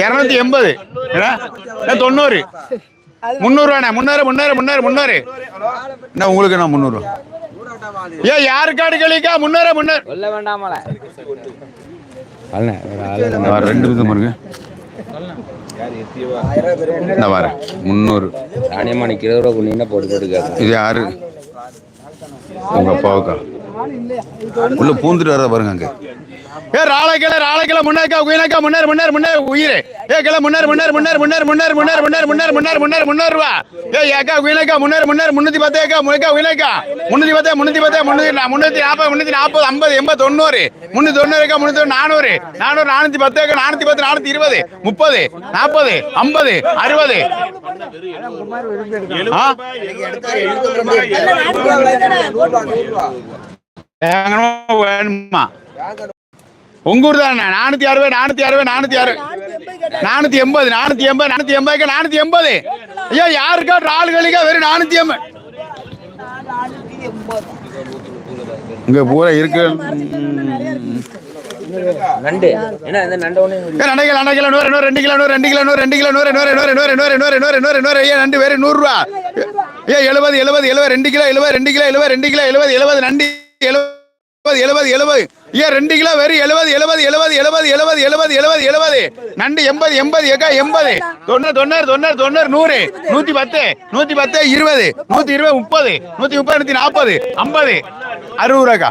இருநூத்தி எண்பது. தொண்ணூறு முந்நூறுவாண்ணே முன்னூறு முன்னூறு முன்னூறு முன்னூறு என்ன உங்களுக்கு என்ன முந்நூறு? ஏ யாருக்காடு கழிக்கா முன்னூறு முன்னூறு சொல்ல வேண்டாமல இந்த வாரம் ரெண்டு விதம் பாருங்க இந்த வாரம் முந்நூறு. ராணியம்மா இருபது ரூபா போட்டு போட்டு கேட்கும் இது யாரு? உங்க அப்பாவுக்கா? உள்ள பூந்துட்டு வர பாருங்க அங்க. ஏ ராளைக்கில ராளைக்கில முன்னேக்கா உயினக்கா முன்னேறு முன்னேறு முன்னேறு உயிர் ஏ கிளை முன்னேறு முன்னேறு முன்னேறு முன்னேறு முன்னேறு முன்னேறு முன்னேறு முன்னேறு முன்னேறு முன்னேறு முன்னேறு ரூபா ஏ ஏக்கா உயினக்கா முன்னேறு முன்னேறு முன்னூத்தி பத்து ஏக்கா முழுக்கா உயினக்கா முன்னூத்தி பத்து முன்னூத்தி பத்து முன்னூத்தி நாற்பது முன்னூத்தி நாற்பது ஐம்பது எண்பது தொண்ணூறு முன்னூத்தி தொண்ணூறு ஏக்கா முன்னூத்தி நானூறு நானூறு நானூத்தி பத்து ஏக்கா நானூத்தி பத்து நானூத்தி இருபது முப்பது நாற்பது ஐம்பது அறுபது வேணுமா உங்க ஊர் தானே? நானூத்தி அறுபது நானூத்தி அறுபது நானூத்தி அறுபது. நானூத்தி எண்பது நானூத்தி எண்பது நானூத்தி எண்பது நானூத்தி எண்பது? ஐயோ யாருக்கா ஆளுகளுக்கா வெறும் நானூத்தி எண்பது. இங்க பூரா இருக்கு. நண்டு. நண்டு ரெண்டு கிலோ கிலோ நூறு ரெண்டு கிலோ நூறு ரெண்டு கிலோ நூறு ரெண்டு கிலோ நூறு நூறு நூறு நூறு நூறு நூறு நூறு நூறு நூறு ஏ ரெண்டு பேரு நூறு ரூபா ஏ எழுபது எழுபது எழுபது ரெண்டு கிலோ எழுபது ரெண்டு கிலோ எழுபது ரெண்டு கிலோ எழுபது எழுபது நண்டு எழுபது எழுபது எழுபது. ஏ ரெண்டு கிலோ வெறும் எழுபது எழுபது எழுபது எழுபது எழுபது எழுபது எழுபது எழுபது. நண்டு எண்பது எண்பது ஏக்கா எண்பது. தொண்ணூறு தொண்ணூறு தொண்ணூறு தொண்ணூறு நூறு. நூத்தி பத்து நூத்தி பத்து இருபது. நூத்தி இருபது முப்பது. நூத்தி முப்பது நூத்தி நாற்பது ஐம்பது. அறுபது ரூபாக்கா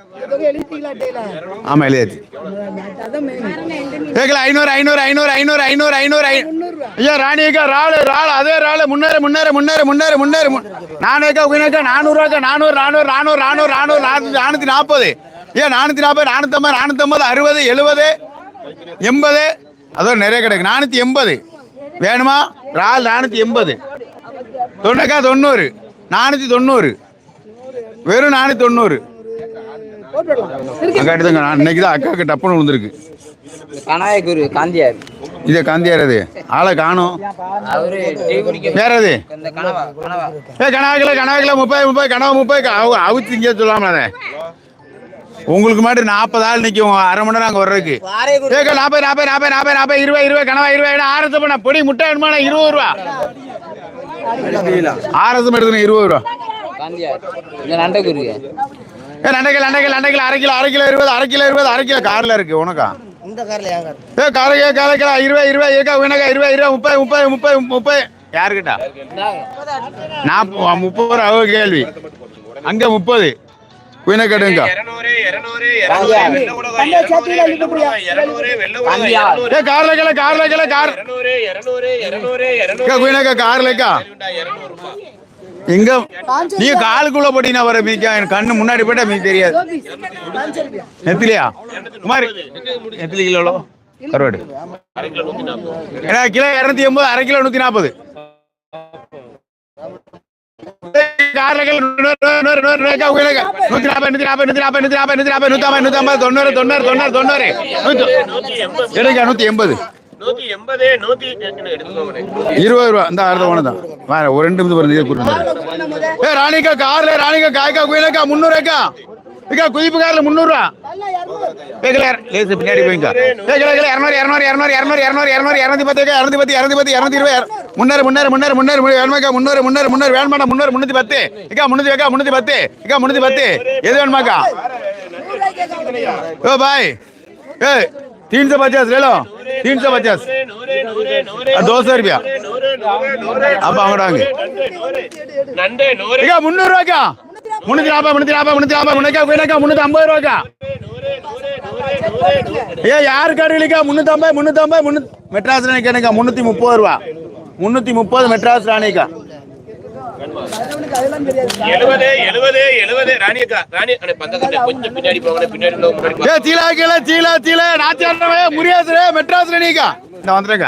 ஆமா எழுதியாச்சு ஏங்களா ஐநூறு ஐநூறு ஐநூறு ஐநூறு ஐநூறு ஐநூறு ஐயா ராணியக்கா ராளு ராளு அதே ராளு முன்னேறு முன்னேறு முன்னேறு முன்னேறு முன்னேறு முன்- நானூறுக்கா உயினக்கா நானூறுவாக்கா நானூறு நானூறு நானூறு நானூறு நானூறு நானூறு நானூத்தி நாற்பது ஏன் நானூத்தி நாற்பது நானூத்தம்பது நானூத்தம்பது அறுபது எழுபது எண்பது அதோ நிறைய கிடக்கு நானூத்தி எண்பது வேணுமா ரால் நானூத்தி எண்பது தொண்ணூக்கா தொண்ணூறு நானூத்தி தொண்ணூறு வெறும் நானூத்தி தொண்ணூறு அக்கா எடுத்துங்க. நான் இன்னைக்கு தான் அக்காவுக்கு டப்புன்னு விழுந்திருக்கு. கனாயக்குரு காந்தியார். இதை காந்தியார் அது. ஆளை காணும். வேற அது ஏ கனவாக்கில் கனவாக்கில் முப்பது முப்பது கனவு முப்பது அவுத்து இங்கே சொல்லாம அதை. உங்களுக்கு மாதிரி நாற்பது ஆள் நிற்கும் அரை மணி நேரம் அங்கே வர்றதுக்கு. ஏக்கா நாற்பது நாற்பது நாற்பது நாற்பது நாற்பது இருபது இருபது கனவா இருபது ஆரசம் பண்ண பொடி முட்டை வேணுமா? இருபது ரூபா. ஆரசம் எடுக்கணும் இருபது ரூபா. காந்தியார். இந்த நண்டக்குரு நண்டைகள் நண்டைகள் நண்டைகள் அரை கிலோ அரை கிலோ இருபது அரை கிலோ இருபது அரை கிலோ. கார்ல இருக்கு உனக்கா? இந்த கார்ல ஏ காரைக்கா காரைக்கா இருபது இருபது ஏக்கா உனக்கா? இருபது இருபது முப்பது முப்பது முப்பது முப்பது. யாருக்கிட்ட? நாற்பது முப்பது ரூபா கேள்வி. அங்க முப்பது. குயினக்கடுங்க ஏ கார்ல கிலோ கார்ல கிலோ கார். குயினக்கா கார்லக்கா எங்க? நீ காலுக்குள்ள போட்டீங்கன்னா வர மீக்கா என் கண்ணு முன்னாடி போயிட்டா மீன் தெரியாது. நெத்திலியா? குமாரி. நெத்திலி கிலோ கருவாடு. ஏன்னா கிலோ இரநூத்தி எண்பது அரை கிலோ நூத்தி நாற்பது நூத்தி எண்பது. இருபது ரூபா இந்த அடுத்த ஒன்று தான். ஒரு ரெண்டு நிமிஷம் ஏ ராணிக்கா கார்ல ராணிக்கா காய்க்கா குயிலக்கா முந்நூறுக்கா இக்கா குதிப்பு காரில் முந்நூறுரூவா கேட்கல லேசு பின்னாடி போய்க்கா இரநூறு இரநூறு இரநூறு இரநூறு இரநூறு இரநூறு இரநூத்தி பத்து இரநூத்தி பத்து இரநூத்தி பத்து இரநூத்தி இருபது முன்னூறு முன்னூறு முன்னூறு முன்னூறு வேணுமாக்கா முன்னூறு முன்னூறு முன்னூறு வேணுமாடா முன்னூறு முன்னூற்றி பத்து. இக்கா முன்னூற்றி வைக்கா முன்னூற்றி பத்து. இக்கா முன்னூற்றி பத்து. எது வேணுமாக்கா ஓ பாய். ஏ தீன் சே तीन सौ पचास दो सौ रुपया அப்ப அவங்கடாங்க நண்டு நூறு இக்கா முந்நூறு ரூபாய்க்கா முன்னூத்தி நாற்பது முன்னூத்தி நாற்பது முன்னூத்தி நாற்பது முன்னூத்தி குயினக்கா முன்னூத்தி ஐம்பது ரூபாய்க்கா ஏ யாரு கடையிலக்கா முன்னூத்தி ஐம்பது முன்னூத்தி ஐம்பது முன்னூத்தி மெட்ராஸ் ராணிக்கா முன்னூத்தி முப்பது ரூபா முன்னூத்தி முப்பது மெட்ராஸ் ராணிக்கா எழுபது எழுபது எழுபது. ராணி அக்கா ராணி கொஞ்சம் பின்னாடி போகணும் பின்னாடி தீலா கீழே தீலா தீலா நாச்சாண்டவே முரியாசுரே மெட்ராஸ் இந்த வந்துருங்க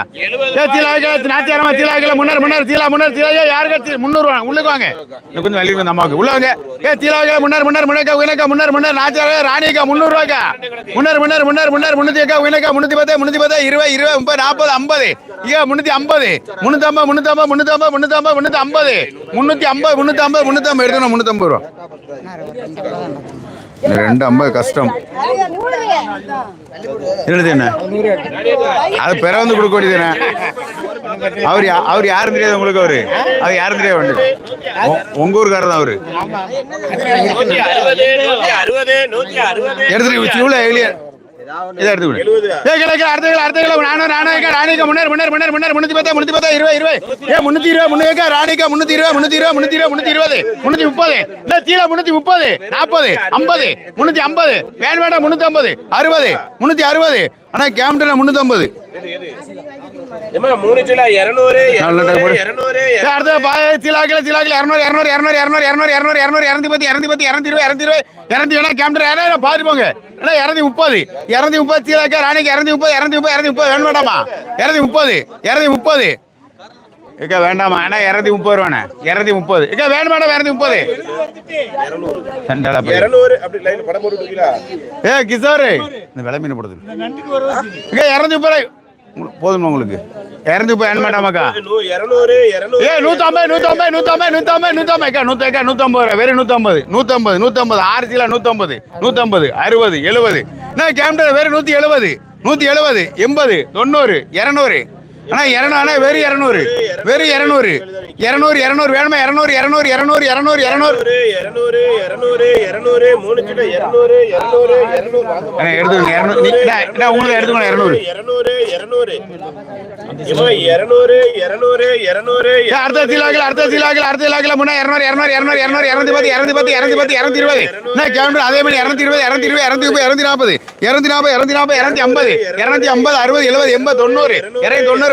ஏ தீலாய்க்கல நாத்தியாரமா தீலாய்க்கல முன்னர் முன்னர் தீலா முன்னர் தீலா ஏ யாருக்கு முந்நூறு வாங்க உள்ளுக்கு வாங்க. கொஞ்சம் வெளியே வந்து அம்மாவுக்கு. உள்ள வாங்க. ஏ தீலாய்க்கல முன்னர் முன்னர் முன்னேக்கா உயினக்கா முன்னர் முன்னர் நாத்தியார ராணிக்கா முந்நூறு ரூபாய்க்கா? முன்னர் முன்னர் முன்னர் முன்னர் முன்னூத்தி அக்கா உயினக்கா முன்னூத்தி பத்து முன்னூத்தி பத்து இருபது இருபது முப்பது நாற்பது ஐம்பது. ஐயா முன்னூத்தி ஐம்பது. முன்னூத்தி ஐம்பது முன்னூத்தி ஐம்பது முன்னூத்தி ஐம்பது முன்னூத்தி ஐம்பது முன்னூத்தி ஐம்பது. முன்னூத்தி ஐம்பது முன்னூத்தி ஐம்பது முன்னூத்தி ஐம்பது முன்னூத்தி ஐம்பது ரூபா. ரெண்டு ஐம்பது கஷ்டம். என்னது என்ன? அது பிற வந்து கொடுக்க வேண்டியதுண்ணே அவர் அவர் யாரும் தெரியாது உங்களுக்கு அவரு. அவர் யாரும் தெரியாது வந்து உங்க ஊருக்காரர் தான் அவரு எடுத்துட்டு இதை எடுத்து அடுத்த அடுத்த நானூறு நானூறு ராணிக்கா முன்னேறு முன்னேறு முன்னேறு முன்னேறு முன்னூத்தி பத்தா முன்னூத்தி பத்தா இருபது இருபது. ஏ முன்னூத்தி இருபது முன்னூறு ராணிக்கா முன்னூத்தி இருபது முன்னூத்தி இருபது முன்னூத்தி இருபது முன்னூத்தி இருபது. முன்னூத்தி முப்பது. இல்ல தீல முன்னூத்தி முப்பது நாற்பது ஐம்பது முன்னூத்தி ஐம்பது. வேன் வேண்டாம் முன்னூத்தி ஐம்பது அறுபது முன்னூத்தி அறுபது. ஆனா கேம்டன் முன்னூத்தி ஐம்பது. பாருங்க இறந்தி முப்பது இறந்தி முப்பது சீலாக்கா ராணிக்கு இறந்தி முப்பது இறந்தி முப்பது இறந்தி முப்பது வேணும் முப்பது இறந்தி முப்பது. இக்கா வேண்டாமா? ஆனா இறந்தி முப்பது ரூபாண்ணே. இறந்தி முப்பது. இக்கா வேணும் வேண்டாம் முப்பது. ஏ கிஷோரு இந்த விலை மீன் முப்பது போதுமா உங்களுக்கு? இரநூத்தி போய் மேடாமாக்கா ஏ நூற்றம்பது நூற்றம்பது நூற்றம்பது நூற்றம்பது நூற்றம்பதுக்கா நூற்றக்கா நூற்றம்பது ரூபா வெறும் நூற்றம்பது நூற்றம்பது நூற்றம்பது ஆறு கிலோ நூற்றம்பது நூற்றம்பது அறுபது எழுபது. என்ன கேம்டர் வெறும் நூற்றி எழுபது நூற்றி எழுபது எண்பது தொண்ணூறு இரநூறு. ஆனா இரநூறு வெறும் இரநூறு. வெறும் இரநூறு. இரநூறு இரநூறு வேணுமா? இரநூறு இரநூறு இரநூறு இரநூறு இரநூறு. மூணு கிலோ எடுத்துக்கோங்க. இரநூறு. உங்களுக்கு எடுத்துக்கோங்க இரநூறு. இருநூறு இருநூறு அடுத்த சீலாக்கில் அடுத்த சீலாக்கில் அடுத்த சீலாக்கில் முன்னா இரநூறு இரநூறு இரநூறு இரநூறு இரநூத்தி பத்து இரநூத்தி பத்து இரநூத்தி பத்து இரநூத்தி இருபது. என்ன கேமரா அதே மாதிரி இரநூத்தி இருபது இரநூத்தி இருபது இரநூத்தி முப்பது இரநூத்தி நாற்பது இரநூத்தி நாற்பது இரநூத்தி நாற்பது இரநூத்தி ஐம்பது இரநூத்தி ஐம்பது அறுபது எழுபது எண்பது தொண்ணூறு இரநூத்தி தொண்ணூறு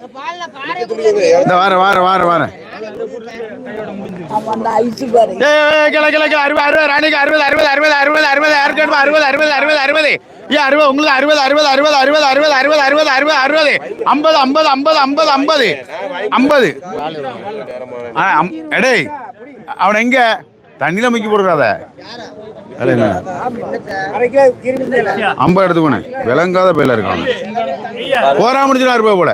இந்த வார வார வார வார அவன் எங்க தண்ணியில முக்கி போடுறாத ஐம்பது எடுத்துக்கோனே விளங்காத பேர்ல இருக்கான் போரா முடிச்சுனா ரூபாய் போல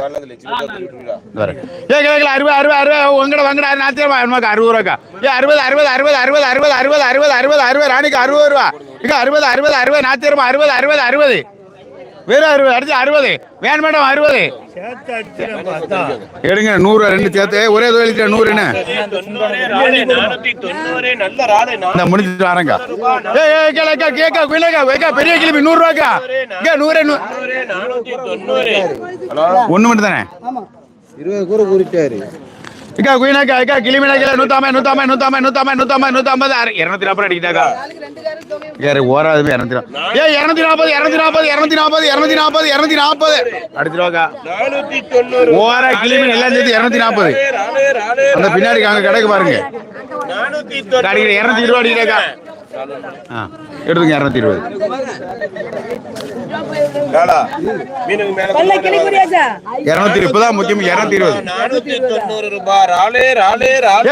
வேற. ஏ கிழக்கில் அறுபது அறுபது அறுபது உங்கட வங்கடா நாத்தியமா நமக்கு அறுபது ரூபாக்கா ஏ அறுபது அறுபது அறுபது அறுபது அறுபது அறுபது அறுபது அறுபது அறுபது ராணிக்கு அறுபது ரூபா இங்க அறுபது அறுபது அறுபது நாத்தியமா அறுபது அறுபது அறுபது வெறும் அறுபது அடுத்து அறுபது. வேணும் மேடம் அறுபது. எடுங்க நூறு ரெண்டு சேர்த்து. ஒரே தொழில் நூறு என்ன? முடிஞ்சிட்டு வரேங்க. கேக்கா குயிலக்கா வைக்கா பெரிய கிளம்பி நூறு ரூபாய்க்கா நூறு ஒன்று மட்டும் தானே? இருபது கூற குறிச்சாரு இக்கா குயினாக்கா இக்கா கிளிமினா நூத்தாமே நூத்தாமே நூத்தாமே நூத்தாமே நூத்தாமே நூத்தாம்பது நூத்தம்பது இருநூத்தி நாற்பது அடிக்கிட்டாக்கா யாரு ஓராதுமே இரநூத்தி நாற்பது ஏ இருநூத்தி நாற்பது இருநூத்தி நாற்பது இருநூத்தி நாற்பது இருநூத்தி நாற்பது இரநூத்தி நாற்பது அடிச்சிருவாக்கா. நானூத்தி ஓரா கிளிமின் எல்லாம் சேர்த்து இருநூத்தி நாற்பது அந்த பின்னாடி அங்க கடைக்கு பாருங்க. அடிக்கிற இருநூத்தி இருபது அடிக்கிறாக்கா ஆ எடுத்துங்க இருநூத்தி இருபது. காலா மீனுக்கு மேல இருநூத்தி இப்பதான் முக்கியம் இருநூத்தி இருபது.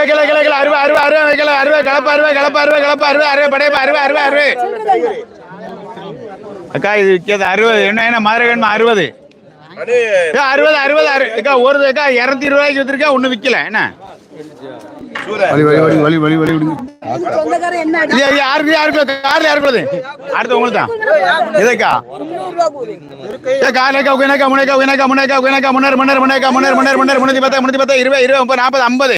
கிலோ கிலோ கிலோ அறுபது அறுபது அறுபது கிலோ அறுபது கலப்பு அறுபது கலப்பு அறுபது கலப்பு அறுபது அறுபது படையப்பா அறுபது அறுபது அறுபது அக்கா இது விற்கிறது அறுபது என்ன என்ன மதுரை வேணுமா அறுபது? அறுபது அறுபது அறு அக்கா ஒரு அக்கா இரநூத்தி இருபது ரூபாய்க்கு வித்துருக்கா ஒன்றும் விற்கல என்ன? வலி வலி வலி வலி வலி வலி விடுங்க இது இது யாருக்கு யாருக்கு கார்ல யாருக்கு வருது? அடுத்து உங்களுக்கு தான் எதுக்கா ஏ காலைக்கா உயினக்கா முனைக்கா உயினக்கா முனைக்கா உயினக்கா முன்னர் முன்னர் முனைக்கா முன்னர் முன்னர் முன்னர் முன்னூத்தி பத்து முன்னூத்தி பத்து இருபது இருபது முப்பது நாற்பது ஐம்பது.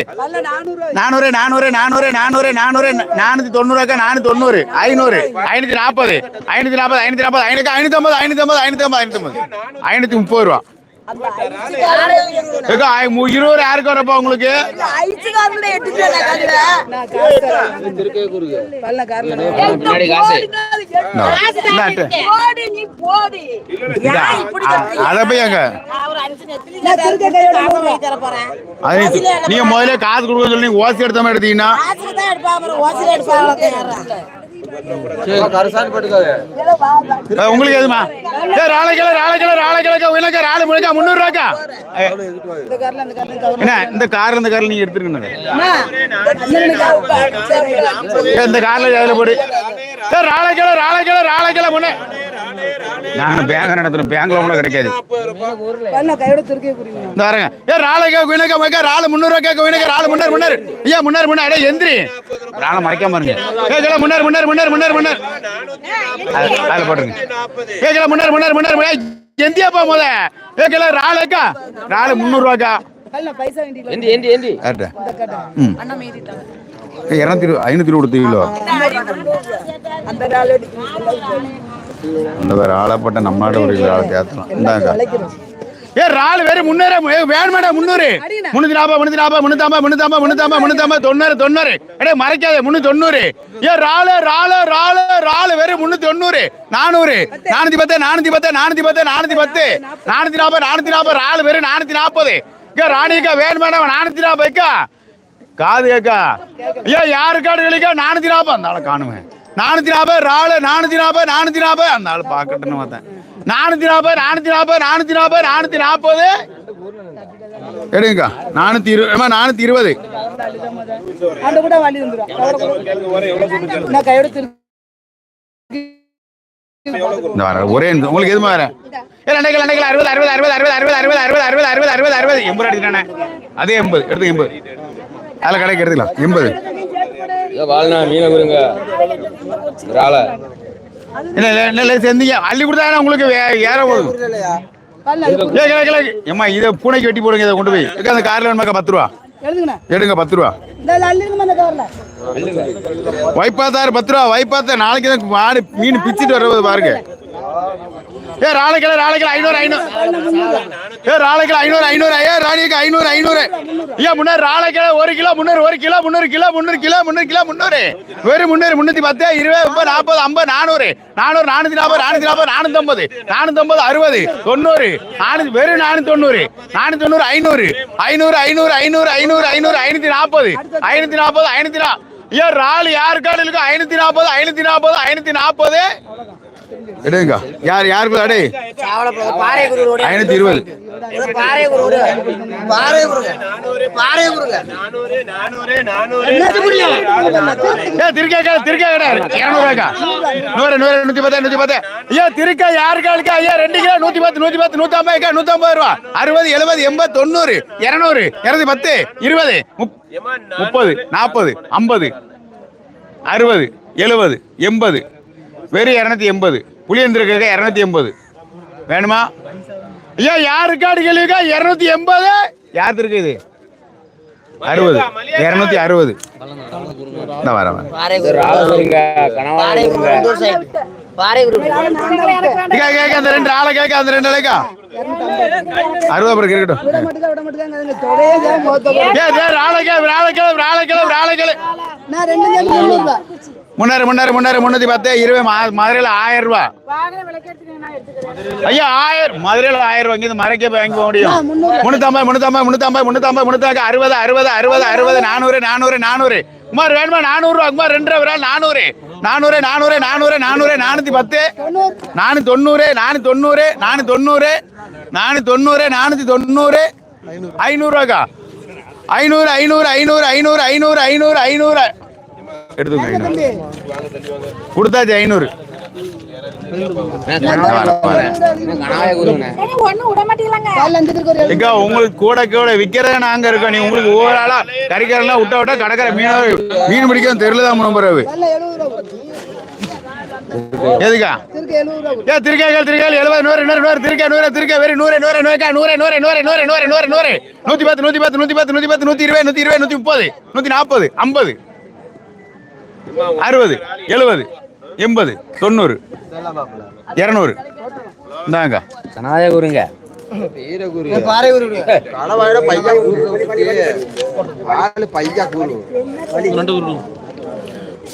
நானூறு. நானூறு நானூறு நானூறு நானூறு நானூத்தி தொண்ணூறுக்கா நானூத்தி தொண்ணூறு ஐநூறு ஐநூத்தி நாற்பது ஐநூத்தி நாற்பது ஐநூத்தி நாற்பது ஐநூத்தி ஐநூத்தி ஐம்பது ஐநூத்தி ஐம்பது ஐநூத்தி ஐம்பது ஐநூத்தி ஐம்பது ஐநூத்தி முப்பது ரூபா. இருபது யாருக்கு வரப்பா உங்களுக்கு? நீங்க முதல்ல காசு கொடுக்க சொல்லி ஓசி எடுத்த மாதிரி எடுத்தீங்கன்னா? உங்களுக்கு எதுமா? ராளை கிலோ ராளை ராளை கிலோ விலக்கா ராளை முழுக்கா முந்நூறு ரூபாக்கா என்ன இந்த கார் இந்த கார்ல நீங்க எடுத்துருக்கணும் இந்த கார்ல அதில் போடு. ராளை கிலோ ராளை ராளை கிலோ முன்னே. நான் பேங்க் நடத்துறேன் பேங்க்ல கூட கிடைக்காது. வரேங்க ஏ ராளைக்கா குயினக்கா வைக்க ராளை முந்நூறு ரூபா கேட்க குயினக்கா ராளை முன்னார் முன்னார் ஐயா முன்னார் முன்னார் அடே எந்திரி. ராளை மறைக்காம பாருங்க ஏ கிலோ முன்னார் முன்னார் முன்னார் முன்னார் முன்னார் அது- அதுல போட்டுருங்க. ஏ கிலோ முன்னார் முன்னார் முன்னார் முன்னார் எந்தியாப்பா முத ஏ கிலோ ராளைக்கா ராளை முந்நூறு ரூபாக்கா ஏண்டி ஏண்டி ஏண்டி கரெக்டா ம். இரநூத்தி ஐநூத்தி இருபது கிலோ இந்த வேற ஆளப்பட்ட நம்ம நாட்டு ஒரு ஆளை தேத்தலாம் இந்தாங்க. ஏ ராலு வேற முன்னேற வேணுமாடா முன்னூறு முன்னூத்தி நாற்பது முன்னூத்தி நாற்பது முன்னூத்தம்பது முன்னூத்தம்பது முன்னூத்தம்பது முன்னூத்தம்பது தொண்ணூறு தொண்ணூறு. அடே மறைக்காத முன்னூத்தி தொண்ணூறு ஏ ராலு ராலு ராலு ராலு வேற முன்னூத்தி தொண்ணூறு நானூறு. நானூத்தி பத்து. நானூத்தி பத்து நானூத்தி பத்து நானூத்தி பத்து நானூத்தி நாற்பது நானூத்தி நாற்பது ராலு வேற நானூத்தி நாற்பது ஏ ராணிக்கா வேணுமாடா நானூத்தி நாற்பதுக்கா காது கேக்கா. ஐயா யாரு காடு நானூத்தி நாற்பது அந்த காணுவேன் நானூத்தி நாற்பது ராலு நானூத்தி நாற்பது நானூத்தி நாற்பது அந்த ஆள் பாக்கட்டுன்னு பார்த்தேன் நானூத்தி நாற்பது நானூத்தி நாற்பது நானூத்தி நாற்பது நானூத்தி நாற்பது எடுங்கக்கா நானூத்தி இருபது நானூத்தி இருபது ஒரே. உங்களுக்கு எதுமா கிலோ அறுபது அறுபது அறுபது அறுபது அறுபது அறுபது அறுபது அறுபது அறுபது அறுபது அறுபது எண்பது அடிக்கிறானே அதே எண்பது எடுத்து எண்பது அதில் கடைக்கு எடுத்துக்கலாம் எண்பது வாழ்னா மீனை கொடுங்க என்ன இல்லை, இல்லை, இல்லை, செஞ்சீங்க? அள்ளி கொடுத்தா உங்களுக்கு ஏற ஏம்மா இதை பூனைக்கு வெட்டி போடுங்க இதை கொண்டு போய். அந்த காரில் வேணுமாக்கா பத்து ரூபா? எடுங்க பத்து ரூபா. வைப்பாத்தாரு பத்து ரூபா வைப்பாத்த நாளைக்கு தான் மாடு மீன் பிச்சுட்டு வருவது பாருங்க. ஏ ராளைக்கிழ ராளைக்கிழ ஐநூறு ஐநூறு. ஏ ராளைக்கிழ ஐநூறு ஐநூறு ஏ ராணிக்கு ஐநூறு ஐநூறு. ஏன் முன்னூறு ராளைக்கிழ ஒரு கிலோ முந்நூறு ஒரு கிலோ முந்நூறு கிலோ முந்நூறு கிலோ முந்நூறு கிலோ முந்நூறு வெறும் முந்நூறு முந்நூற்றி பத்து இருபது முப்பது நாற்பது ஐம்பது நானூறு. நானூறு நானூற்றி நாற்பது நானூத்தி நாற்பது நானூற்றம்பது நானூற்றம்பது அறுபது தொண்ணூறு. நானூற்றி வெறும் நானூற்றி தொண்ணூறு. நானூற்றி தொண்ணூறு ஐநூறு. ஐநூறு ஐநூறு ஐநூறு ஐநூறு ஐநூறு ஐநூற்றி நாற்பது. ஐநூற்றி நாற்பது ஐநூத்தி நா ஐயா ராள் யார் இருக்கு? ஐநூத்தி நாற்பது ஐநூற்றி நாற்பது ஐநூத்தி நாற்பது. எடுங்க. யார் யாருக்கு அடே. ஐநூத்தி இருபது. ஏ திருக்கா கடை திருக்கா கடை. இரநூறுவாக்கா நூறு நூறு நூத்தி பத்து நூத்தி பத்து. ஐயா திருக்கா யாருக்கா இருக்கா ஐயா ரெண்டு கிலோ நூத்தி பத்து நூத்தி பத்து நூத்தி ஐம்பது நூத்தி ஐம்பது ரூபா. அறுபது எழுபது எண்பது தொண்ணூறு இருநூறு இருநூத்தி பத்து இருபது முப்- முப்பது நாற்பது ஐம்பது அறுபது எழுபது எண்பது. வெறும் இரநூத்தி எண்பது. புளியந்திருக்க இரநூத்தி எண்பது. வேணுமா? ஐயா யாருக்காடு கேள்விக்கா இரநூத்தி எண்பது? யாருக்கு இருக்கு இது? அறுபது. இரநூத்தி அறுபது. அந்த ரெண்டு ஆளை கேட்க அந்த ரெண்டு அறுபது அப்புறம் இருக்கட்டும் ஆளை கிளம்பு ஆளை கிளம்பு ஆளை கிளம்பு ஆளை முன்னாரு முன்னாரு முன்னாரு முன்னூத்தி பத்து இருபது மா- மதுரையில ஆயிரம் ரூபாய் ஐயா ஆயிரம் மதுரையில ஆயிரம் ரூபாய் இங்க மறைக்க போய் வாங்கி முடியும் முன்னூத்தம்பது முன்னூத்தம்பது முன்னூத்தம்பது முன்னூத்தம்பது முன்னூத்தம்பது அறுபது அறுபது அறுபது அறுபது நானூறு நானூறு நானூறு. குமார் வேணுமா? நானூறு ரூபா குமார் ரெண்டு ரூபா நானூறு. நானூறு நானூறு நானூறு நானூறு நானூத்தி பத்து. நானூத்தி தொண்ணூறு நானூத்தி தொண்ணூறு நானூத்தி தொண்ணூறு நானூத்தி தொண்ணூறு நானூத்தி தொண்ணூறு ஐநூறு ரூபாக்கா? ஐநூறு ஐநூறு ஐநூறு ஐநூறு ஐநூறு ஐநூறு ஐநூறு. எடுத்துங்க ஐநூறு கொடுத்தாச்சு ஐநூறு உங்களுக்கு கூட கூட விக்கிறத நாங்க இருக்கோம் நீ உங்களுக்கு ஒவ்வொரு ஆளா கறிக்காரெல்லாம் விட்டா விட்டா கடற்கரை மீனவர் மீன் காலைல எழுபது ரூபா எதுக்கா ஏ திருக்கைகள் எழுபது நூறு நூறு நூறு திருக்க நூறு திருக்க நூறு நூறு நூறுக்கா நூறு நூறு நூறு நூறு நூறு நூறு நூறு நூத்தி பத்து நூத்தி பத்து நூத்தி பத்து நூத்தி பத்து நூத்தி இருபது நூத்தி இருபது நூத்தி முப்பது நூத்தி நாற்பது ஐம்பது அறுபது எழுபது எண்பது தொண்ணூறு இருநூறு. இந்தாங்க. சனாதகுருங்க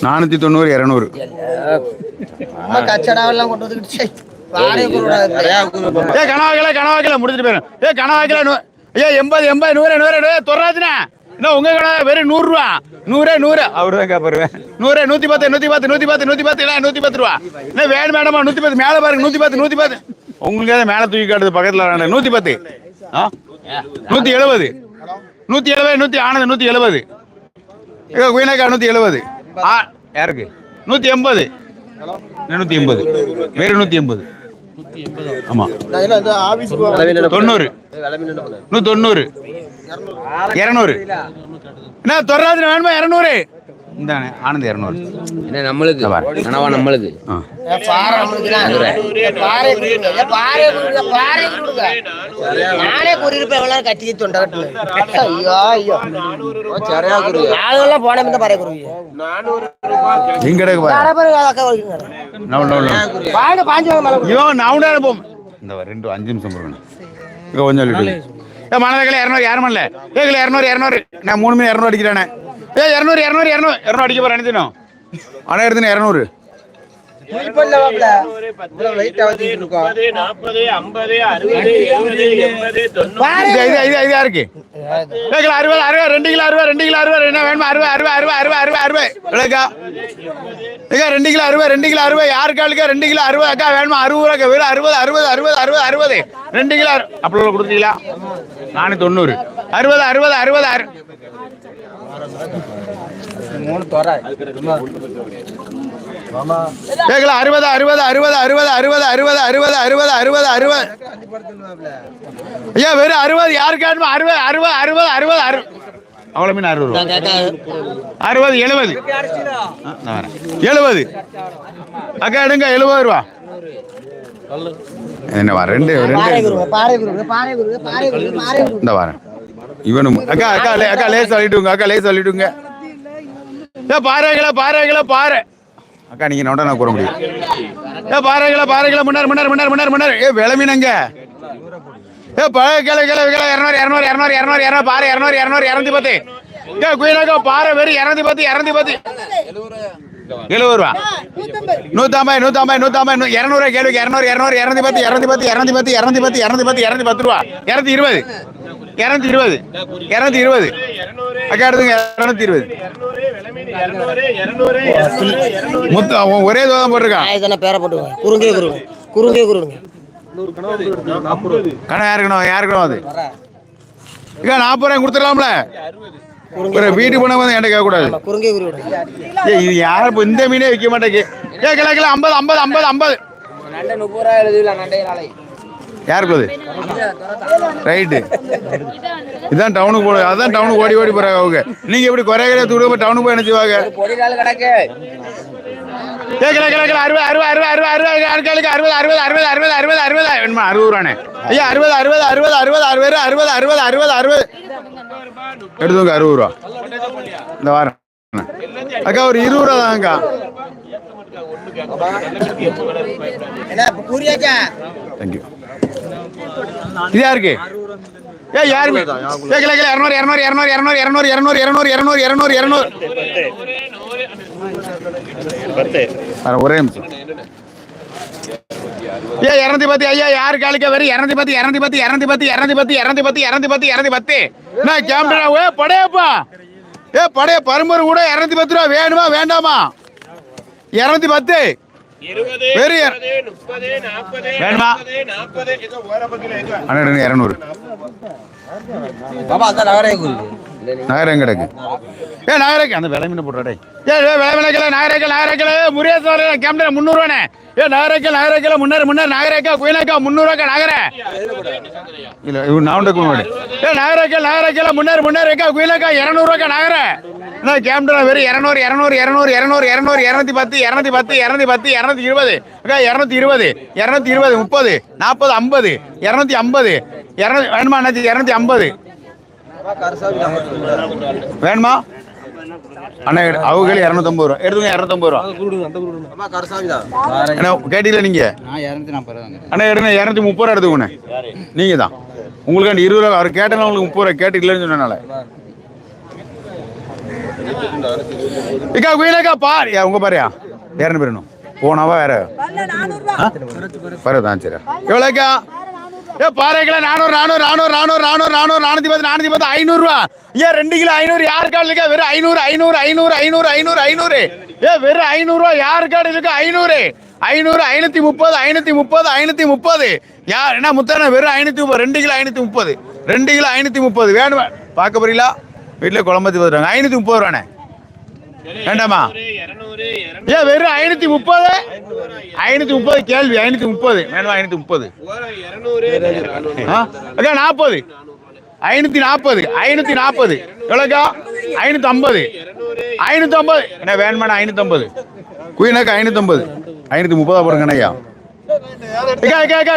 நானூத்தி தொண்ணூறு இருநூறு. கனவாக்கல கனவாக்கல முடிச்சுட்டு போயிடும் ஏ கனவாக்கல ஏ எண்பது எண்பது நூறு நூறு நூறு தொர்றாச்சுண்ணா இன்னும் உங்க கடை வெறும் நூறுரூவா? நூறு நூறு. அவரு தான் கேட்பாரு நூறு நூத்தி பத்து நூத்தி பத்து நூத்தி பத்து நூத்தி பத்து இல்லை நூத்தி பத்து ரூபா. என்ன வேணும் மேடமா நூத்தி பத்து? மேலே பாருங்க நூத்தி பத்து நூத்தி பத்து. உங்களுக்கு ஏதாவது மேலே தூக்கி காட்டுது பக்கத்தில் வேண்டாம். நூத்தி பத்து. ஆ? நூத்தி எழுபது. நூத்தி எழுபது நூத்தி ஆனது நூத்தி எழுபது. ஏ குயினாக்கா நூத்தி எழுபது. ஆ யாருக்கு? நூத்தி எண்பது. நூத்தி எண்பது? வேறு நூத்தி எண்பது. ஆமா. தொண்ணூறு. நூத்தி தொண்ணூறு இரநூறு. என்ன தொர்ராஜன் வேணுமா? இரநூறு. இந்தானே இரநூறு. நம்மளுக்கு? நம்மளுக்கு? நானே கூறியிருப்பேன் எவ்வளவு இந்த ரெண்டு அஞ்சு நிமிஷம் கொஞ்சம் மனதகளை இரநூறு யாரும் இல்ல. ஏகல இரநூறு இரநூறு. நான் மூணு மணி இரநூறு அடிக்கிறேன். ஏ இரநூறு இரநூறு இரநூறு. இரநூறு அடிக்க போறேன் நினைச்சனும் ஆனால் எடுத்துன்னு இரநூறு. ஏ கிலோ அறுபது அறுபது ரெண்டு கிலோ அறுபது ரெண்டு கிலோ அறுபது என்ன வேணுமா அறுபது அறுபது அறுபது அறுபது அறுபது அறுபது இல்லைக்கா ஏக்கா ரெண்டு கிலோ அறுபது ரெண்டு கிலோ அறுபது யாருக்கு ஆளுக்கா ரெண்டு கிலோ அறுபது அக்கா வேணுமா அறுபது ரூபா வெறும் அறுபது அறுபது அறுபது அறுபது அறுபது ரெண்டு கிலோ அப்படி கொடுத்தீங்களா நானூற்றி தொண்ணூறு அறுபது அறுபது அறுபது அறு கேட்கல அறுபது அறுபது அறுபது அறுபது அறுபது அறுபது அறுபது அறுபது அறுபது அறுபது ஐயா வெறும் அறுபது யாருக்கு அறுபது அறுபது அறுபது அறுபது அறுபது அவ்வளோ மீன் அறுபது அறுபது எழுபது. எழுபது அக்கா எடுங்க எழுபது ரூபா என்ன வா ரெண்டு இந்த வரேன் இவனும் அக்கா அக்கா லே- அக்கா லேஸ் சொல்லிட்டுங்க அக்கா லேஸ் சொல்லிட்டுங்க ஏ பாறைகளா பாறைகளா பாறை அக்கா நீங்க நோட்ட நான் கூற முடியும். ஏ பாறைகளை பாறைகளை முன்னார் முன்னார் முன்னார் முன்னார் முன்னார். ஏ விளமீனங்க ஏ பழைய கிளை கிளை கிளை இரநூறு இரநூறு இரநூறு இரநூறு இரநூறு பாறை இரநூறு இரநூறு இரநூத்தி பத்து. ஏ குயினாக்கா பாறை வெறும் இரநூத்தி பத்து இரநூத்தி பத்து. எழுபது ரூபா. நூத்தம்பது நூத்தம்பது நூத்தம்பது இரநூறு கேள்விக்கு இரநூறு இரநூறு இரநூத்தி பத்து இரநூத்தி பத்து இரநூத்தி பத்து இரநூத்தி பத்து இரநூத்தி பத்து இரநூத்தி பத்து ரூபா. இரநூத்தி இருபது. இரநூத்தி இருபது. இரநூத்தி இருபது. அக்கா எடுத்துங்க. இரநூத்தி இருபது. மொத்தம் அவன் ஒரே தோதான் போட்டிருக்கான் பேரை போட்டுங்க குறுங்கே குருங்க குறுங்கே குருங்க கணக்கு யாருக்கணும் யாருக்கணும் அது? இக்கா நாற்பது ரூபாய் கொடுத்துடலாம்ல? ஒரு வீட்டுக்கு போன வந்து என்கிட்ட குருங்க ஏய் இது யாரும் இப்போ இந்த மீனே விற்க மாட்டேங்க ஏ கிலோ கிலோ ஐம்பது ஐம்பது ஐம்பது ஐம்பது. நண்டை முப்பது ரூபா எழுதுல நண்டை நாளை யாருக்கு அது ரைட்டு இதான் டவுனுக்கு போட அதான் டவுனுக்கு ஓடி ஓடி போறாங்க அவங்க நீங்க எப்படி குறைய தூரம் டவுனுக்கு போய் நினைச்சுவாங்க பொடி நாள் கிடக்கு ஏ கிலோ கிலோ கிலோ அறுபது அறுபது அறுபது அறுபது அறுபது அறுபது அறுபது அறுபது அறுபது அறுபது அறுபது வேணுமா அறுபது ரூபானே ஐயா அறுபது அறுபது அறுபது அறுபது அறுபது அறுபது அறுபது அறுபது அறுபது எடுத்துங்க அறுபது ரூபா இந்த வாரம் அக்கா ஒரு இருபது ரூபா தான்க்கா தேங்க்யூ இது யாருக்கு? ஏ யாருக்கு ஏ கிலோ கிலோ இரநூறு இரநூறு இரநூறு இரநூறு இரநூறு இரநூறு இரநூறு இரநூறு இரநூறு இரநூறு. ஒரே நிமிஷம். ஏ இரநூத்தி பத்து ஐயா யாரு காலிக்க வரி? இரநூத்தி பத்து இரநூத்தி பத்து இரநூத்தி பத்து இரநூத்தி பத்து இரநூத்தி பத்து இரநூத்தி பத்து இரநூத்தி பத்து. நான் கேமரா ஏ படையப்பா. ஏ படைய பரும்பரு கூட இரநூத்தி பத்து ரூபா வேணுமா வேண்டாமா? இரநூத்தி பத்து. பெரியர் வேணுமா? இரநூறு. பாபா அதான் நகரே நகரம் கிடக்கு ஏ நகரக்கு அந்த விலை மீன் போடுறாடே ஏ ஏ, விலை விலைக்கல நகரக்கல் நகரக்கல் முருகேஸ்வர கேமரா முந்நூறுவானே ஏ நகரக்கல் நகரக்கல் முன்னார் முன்னார் நகரக்கா குயினாக்கா முந்நூறுவாக்கா நகர. இல்லை இவன் நான் முன்னாடி ஏ நகரக்கல் நகரக்கல் முன்னார் முன்னார் இருக்கா குயினாக்கா இரநூறுவாக்கா நகர. என்ன கேமரா வெறும் இரநூறு இரநூறு இரநூறு இரநூறு இரநூறு இரநூத்தி பத்து இரநூத்தி பத்து இரநூத்தி பத்து இரநூத்தி இருபது. அக்கா இரநூத்தி இருபது இரநூத்தி இருபது முப்பது நாற்பது ஐம்பது இரநூத்தி ஐம்பது இரநூத்தி வேணுமா அண்ணாச்சி இரநூத்தி ஐம்பது. வேணுமா? அண்ணா அவங்க இரநூத்தம்பது ரூபா. எடுத்துங்க இரநூத்தம்பது ரூபா. என்ன கேட்டீங்களா நீங்க? அண்ணா எடுங்க இரநூத்தி முப்பது ரூபா எடுத்துக்கோண்ணே நீங்க தான் உங்களுக்கு இருபது ரூபா அவர் கேட்டனால உங்களுக்கு முப்பது ரூபா கேட்டு இல்லைன்னு சொன்னனால. இக்கா குயிலக்கா பார். உங்க பாரியா. இரநூறு பேர் வேணும். போனவா வேற? பரவாயில்ல சரி. எவ்வளோக்கா ஏ பாறை கிலோ நானூறு நானூறு நானூறு நானூறு நானூறு நானூறு நானூற்றி பத்து நானூற்றி பத்து ஐநூறுரூவா. ஏன் ரெண்டு கிலோ ஐநூறு யார் கார்டு இருக்கா? வெறும் ஐநூறு ஐநூறு ஐநூறு ஐநூறு ஐநூறு ஐநூறு. ஏ வெறும் ஐநூறுரூவா யார் கார்டு இருக்கா? ஐநூறு. ஐநூறு ஐநூற்றி முப்பது ஐநூற்றி முப்பது ஐநூற்றி முப்பது யார்? என்ன முத்தான வெறும் ஐநூற்றி முப்பது ரெண்டு கிலோ ஐநூற்றி முப்பது ரெண்டு கிலோ ஐநூற்றி முப்பது வேணும்? பார்க்க போறீங்களா? வீட்டில் குழம்பத்தி போதுறாங்க ஐநூற்றி முப்பது ரூபாண்ணே. வேண்டாமா? ஏன் வெறும் ஐநூற்றி முப்பது. ஐநூற்றி முப்பது கேள்வி ஐநூற்றி முப்பது. வேணுமா ஐநூற்றி முப்பது? அக்கா நாற்பது. ஐநூத்தி நாற்பது. ஐநூத்தி நாற்பது. எவ்வளோக்கா? ஐநூத்தி ஐம்பது. ஐநூத்தி ஐம்பது. என்ன வேணுமாண்ணா ஐநூத்தி ஐம்பது? குயினாக்கா ஐநூத்தி ஐம்பது. ஐநூத்தி முப்பதா போடுங்க ஐயா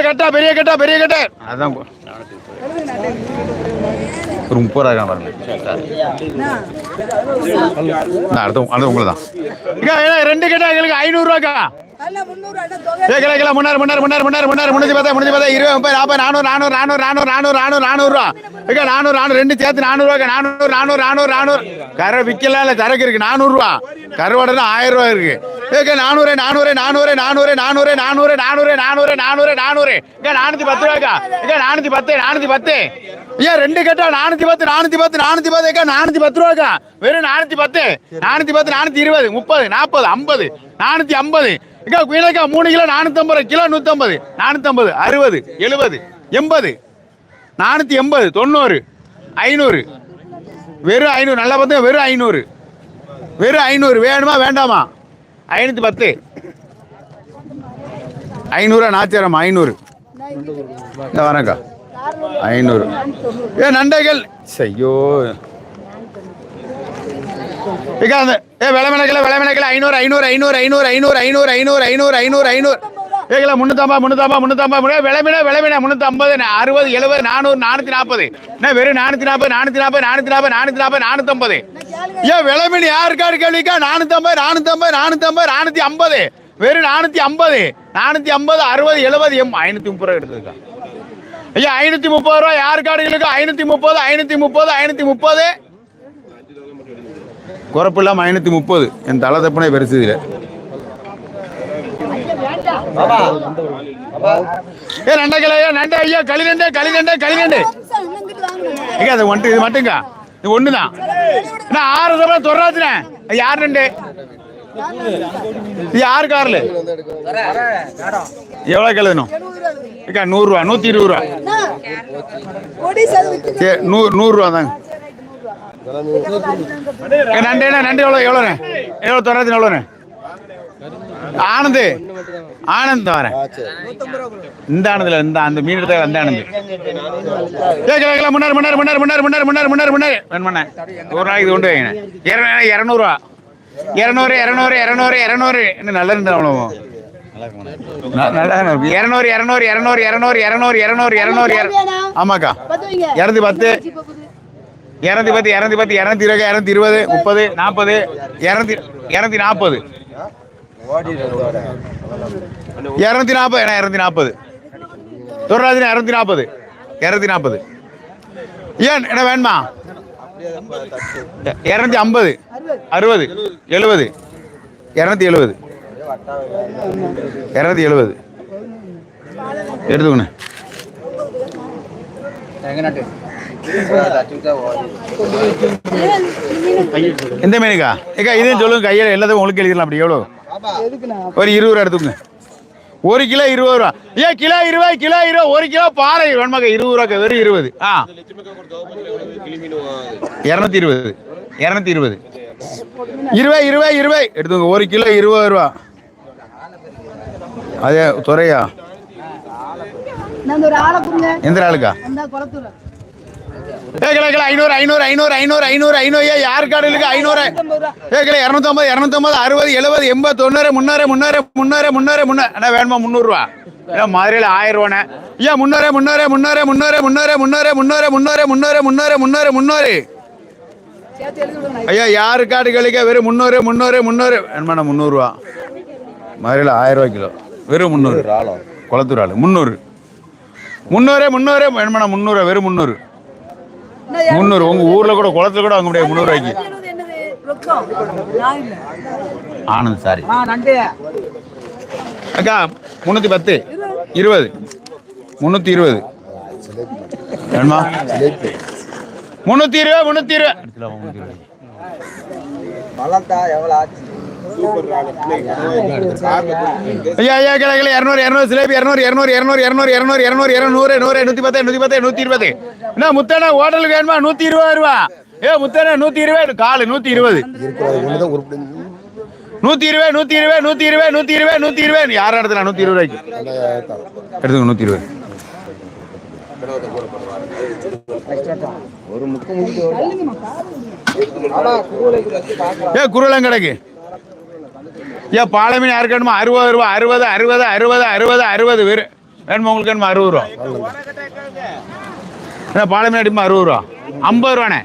கட்டா பெரிய கட்டா பெரிய கட்டா. அதான் ரூம் போகிறாங்க பாருங்க. அடுத்த அடுத்த உங்களை தான். ரெண்டு கேட்டா எங்களுக்கு ஐநூறுரூவாக்கா. ஏ கிலோ கிலோ முன்னார் முன்னாரு முன்னாரு முன்னாரு முன்னாரு முடிஞ்சு பார்த்தா முடிஞ்சு இருபது முப்பது நாற்பது நானூறு நானூறு நானூறு நானூறு நானூறு நானூறு நானூறு ரூபா. நானூறு நானூறு ரெண்டு சேர்த்து நானூறுவா நானூறு நானூறு நானூறு நானூறு. கரை விற்கலாம் இல்லை சரக்கு இருக்கு நானூறுரூவா கருவாடுனா ஆயிரம் ரூபா இருக்கு. ஏக்கா நானூறு நானூறு நானூறு நானூறு நானூறு நானூறு நானூறு நானூறு நானூறு நானூறு. ஏக்கா நானூற்றி பத்து ரூபாக்கா ஏக்கா நானூற்றி பத்து நானூற்றி பத்து. ஏன் ரெண்டு கட்டா நானூற்றி பத்து நானூற்றி பத்து நானூற்றி பத்து ஏக்கா நானூற்றி பத்து ரூபாக்கா வெறும் நானூற்றி பத்து. நானூற்றி பத்து நானூற்றி இருபது முப்பது நாற்பது ஐம்பது நானூற்றி ஐம்பது. அக்கா குயிலக்கா மூணு கிலோ நானூற்றம்பது கிலோ நூற்றம்பது நானூற்றம்பது அறுபது எழுபது எண்பது நானூற்றி எண்பது தொண்ணூறு ஐநூறு. வெறும் ஐநூறு நல்லா பார்த்தா வெறும் ஐநூறு. வெறும் ஐநூறு வேணுமா வேண்டாமா? ஐநூற்றி பத்து. ஐநூறுரூவா நாச்சிரம் ஐநூறு. வரேங்க்கா ஐநூறு. ஏ நண்டைகள். ஐயோ. இக்கா அந்த ஏ ஐநூறு ஐநூறு ஐநூறு ஐநூறு ஐநூறு ஐநூறு ஐநூறு ஐநூறு ஐநூறு ஐநூறு. ஏகல முந்நூற்றம்பா முந்நூற்றம்பது முந்நூற்றம்பா முன்னே விளம்பின முந்நூற்றம்பது அறுபது எழுபது நானூறு நானூற்றி நாற்பது என்ன வெறும் நானூற்றி நாற்பது நானூற்றி நாற்பது நானூற்றி நாற்பது நானூற்றி நாற்பது நானூற்றம்பது ஏன் விளம்பின யாருக்காரு கேள்விக்கா? நானூற்றம்பது நானூற்றம்பது நானூற்றம்பது நானூற்றி ஐம்பது வெறும் நானூற்றி ஐம்பது நானூற்றி ஐம்பது அறுபது எழுபது. எம் ஐநூற்றி முப்பது ரூபா எடுத்துக்கா. ஐயா ஐநூற்றி முப்பது ரூபா யார் கார்டுகளுக்கு ஐநூற்றி முப்பது ஐநூற்றி முப்பது ஐநூற்றி முப்பது குறப்பு இல்லாமல் ஐநூற்றி முப்பது. என் தலை தப்புனே பெருசு இதில். ஏ நண்டை கிலோ ஐயா நண்டை ஐயா களி நண்டை களி நண்டை களி நண்டை ஏங்க அது ஒன்று இது மட்டுங்க இது ஒன்று தான் நான் ஆறு தடவை தொடராச்சுனே யார் நண்டு? யார் காரில்? எவ்வளோ கிலோணும் ஏக்கா நூறுரூவா நூற்றி இருபது ரூபா. நூறு நூறுரூவா தாங்க. நண்டுண்ணா நண்டு எவ்வளோ எவ்வளோண்ணே எவ்வளோ தொள்ளாயிரத்தி எவ்வளோண்ணே ஆனந்து ஆனந்த் வரேன். இந்த ஆனந்தில் இந்த அந்த மீன் எடுத்த அந்த ஆனந்த். ஏ கிலோ கிலோ முன்னார் முன்னாடி முன்னாடி முன்னாடி முன்னாடி முன்னாடி முன்னாடி ஒரு நாளைக்கு கொண்டு வைங்க இரநூறு இரநூறுவா. இரநூறு இரநூறு இரநூறு இரநூறு. இன்னும் நல்லா இருந்தா அவ்வளோ இரநூறு இரநூறு இரநூறு இரநூறு இரநூறு இரநூறு இரநூறு. ஆமாக்கா. இரநூத்தி பத்து. இரநூத்தி பத்து இரநூத்தி பத்து இரநூத்தி இருபது இரநூத்தி இருபது முப்பது நாற்பது இரநூத்தி இரநூத்தி நாற்பது. இரநூத்தி நாற்பது ஏன்னா இரநூத்தி நாற்பது. தொள்ளாயிரத்தி இரநூத்தி நாற்பது இரநூத்தி நாற்பது. ஏன் என்ன வேணுமா? இரநூத்தி ஐம்பது அறுபது எழுபது. இரநூத்தி எழுபது. இரநூத்தி எழுபது. எடுத்துக்கண்ணே எந்த மீனுக்கா? ஏக்கா இதையும் சொல்லுங்க கையில் எல்லாத்தையும் உங்களுக்கு எழுதிடலாம் அப்படி எவ்வளோ ஒரு இருபது ரூபா எடுத்துக்கங்க. ஒரு கிலோ இருபது ரூபா. ஏன் கிலோ இருபது கிலோ இருபது ஒரு கிலோ பாறை. வேணுமாக்கா இருபது ரூபாக்கா வெறும் இருபது. ஆ. இரநூத்தி இருபது. இரநூத்தி இருபது. இருபது இருபது இருபது. எடுத்துங்க ஒரு கிலோ இருபது ரூபா. அதே துறையா? எந்த ஆளுக்கா? அந்த குளத்தூர் ஏ கிலோ கிலோ ஐநூறு ஐநூறு ஐநூறு ஐநூறு ஐநூறு ஐநூறு ஏன் யார் கார்டுகளுக்கு ஐநூறு ஏ கிலோ இரநூத்தம்பது இரநூத்தம்பது அறுபது எழுபது எண்பது தொண்ணூறு முந்நூறு முந்நூறு முந்நூறு முந்நூறு முந்நூறு அண்ணா வேணுமா முந்நூறுரூவா ஏன் மதுரையில் ஆயிரம் ரூபாண்ணே ஏன் முந்நூறு முந்நூறு முந்நூறு முந்நூறு முந்நூறு முந்நூறு முந்நூறு முந்நூறு முந்நூறு முந்நூறு முந்நூறு முந்நூறு ஐயா யார் கார்டுகளுக்கு வெறும் முந்நூறு முந்நூறு முந்நூறு வேணுமாண்ணா முந்நூறுரூவா மதுரையில் ஆயிரம் ரூபா கிலோ வெறும் முந்நூறு குளத்தூர் ஆள் முந்நூறு முந்நூறு முந்நூறு வேணுமாண்ணா முந்நூறு வெறும் முந்நூறு முந்நூறு உங்க ஊர்ல கூட குளத்துல கூட வாங்க முடியாது முந்நூறு ரூபாய்க்கு. என்னது ரொக்கம். நான் இல்ல. ஆனந்த் சாரி. அக்கா முந்நூற்றி பத்து. இருபது. முந்நூற்றி இருபது. வேணுமா? முந்நூற்றி இருபது முந்நூற்றி இருபது. வளர்த்தா எவ்வளவு ஆச்சு? ஐயா ஐயா கிளை இரநூறு இரநூறு சிலேபி இரநூறு இரநூறு இரநூறு இரநூறு இரநூறு இரநூறு இரநூறு நூறு நூற்றி பத்து நூற்றி பத்து நூற்றி இருபது. என்ன முத்தண்ணா ஹோட்டலுக்கு வேணுமா? நூற்றி இருபது ரூபா. ஏ முத்தண்ணா நூற்றி இருபது காலு நூற்றி இருபது. நூற்றி இருபது நூற்றி இருபது நூற்றி இருபது நூற்றி இருபது நூற்றி இருபது யாரும் இடத்துல நூற்றி இருபது ரூபாய்க்கு? எடுத்துங்க நூற்றி இருபது. ஏ குருளம் கிடக்கு. ஏன் பாலமீன் யாருக்கு வேணுமா அறுபது ரூபா அறுபது அறுபது அறுபது அறுபது அறுபது வேறு வேணுமா உங்களுக்கு வேணுமா அறுபது ரூபா. ஏ பாலமீன் அடிமா அறுபது ரூபா? ஐம்பது ரூபாண்ணே.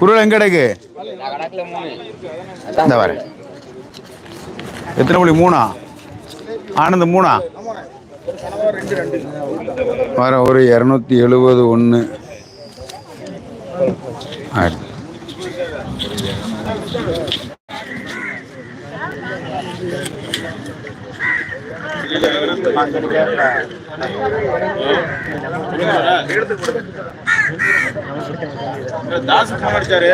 குருள் எங்க கிடக்கு? இந்த வரேன் எத்தனை மணி மூணா? ஆனந்த் மூணா? வர ஒரு இரநூத்தி எழுபது ஒன்று தாசு அடிச்சாரு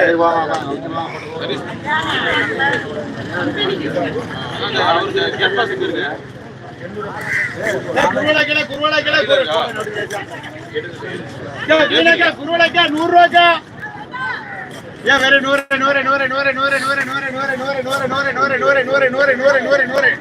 குருவடா குருவடா நூறு ரூபாய்க்கா വേറെ നൂറ് നൂറ് നൂറ് നൂറ് നൂറ് നൂറ് നൂറ് നൂറ് നൂറ് നൂറ് നൂറ് നൂറ് നൂറ് നൂറ് നൂറ് നൂറ് നൂറ്